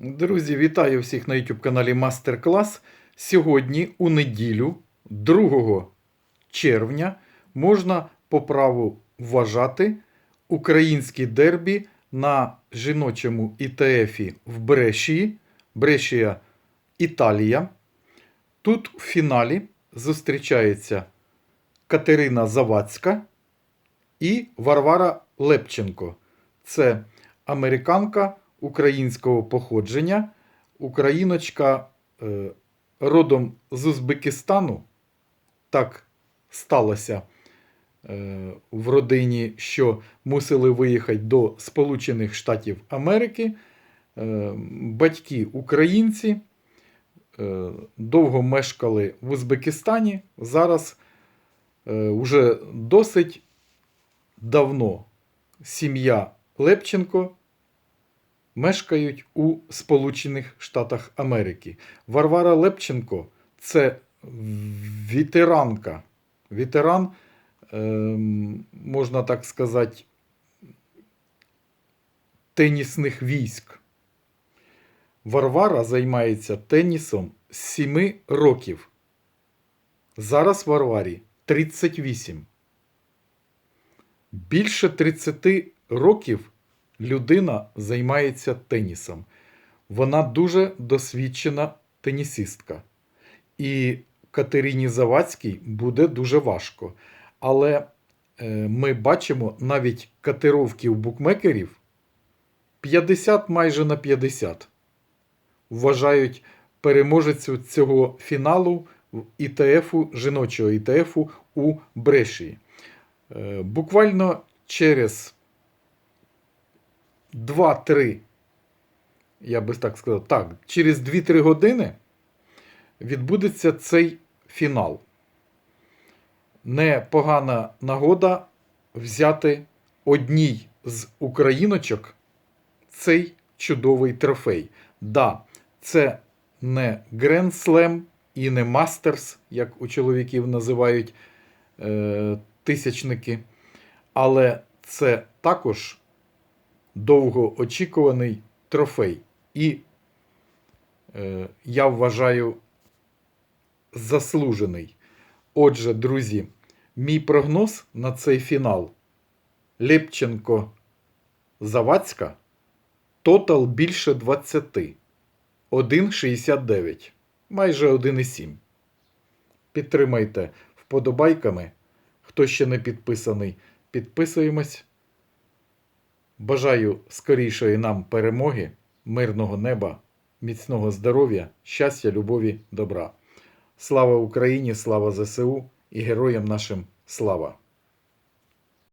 Друзі, вітаю всіх на YouTube каналі Мастер Клас. Сьогодні, у неділю, 2 червня, можна по праву вважати український дербі на жіночому ІТФі в Брешії. Брешія Італія. Тут в фіналі зустрічається Катерина Завадська і Варвара Лепченко. Це американка українського походження, україночка е, родом з Узбекистану. Так сталося е, в родині, що мусили виїхати до Сполучених Штатів Америки. Е, батьки українці довго мешкали в Узбекистані. Зараз е, вже досить давно сім'я Лепченко мешкають у Сполучених Штатах Америки. Варвара Лепченко це ветеранка. Ветеран, ем, можна так сказати, тенісних військ. Варвара займається тенісом з 7 років. Зараз Варварі 38. Більше 30 років людина займається тенісом. Вона дуже досвідчена тенісистка. І Катерині Завадській буде дуже важко. Але е, ми бачимо навіть катировки у букмекерів 50 майже на 50. Вважають переможецю цього фіналу ІТФу, жіночого ІТФу у Брешії. Е, Буквально через 2-3, я би так сказав, так, через 2-3 години відбудеться цей фінал. Непогана нагода взяти одній з україночок цей чудовий трофей. Да, це не Grand Slam і не Мастерс, як у чоловіків називають е, тисячники, але це також довгоочікуваний трофей. І е, я вважаю заслужений. Отже, друзі, мій прогноз на цей фінал Лепченко Завадська тотал більше 20. 1,69. Майже 1,7. Підтримайте вподобайками. Хто ще не підписаний, підписуємось. Бажаю скорішої нам перемоги, мирного неба, міцного здоров'я, щастя, любові, добра. Слава Україні, слава ЗСУ і героям нашим слава!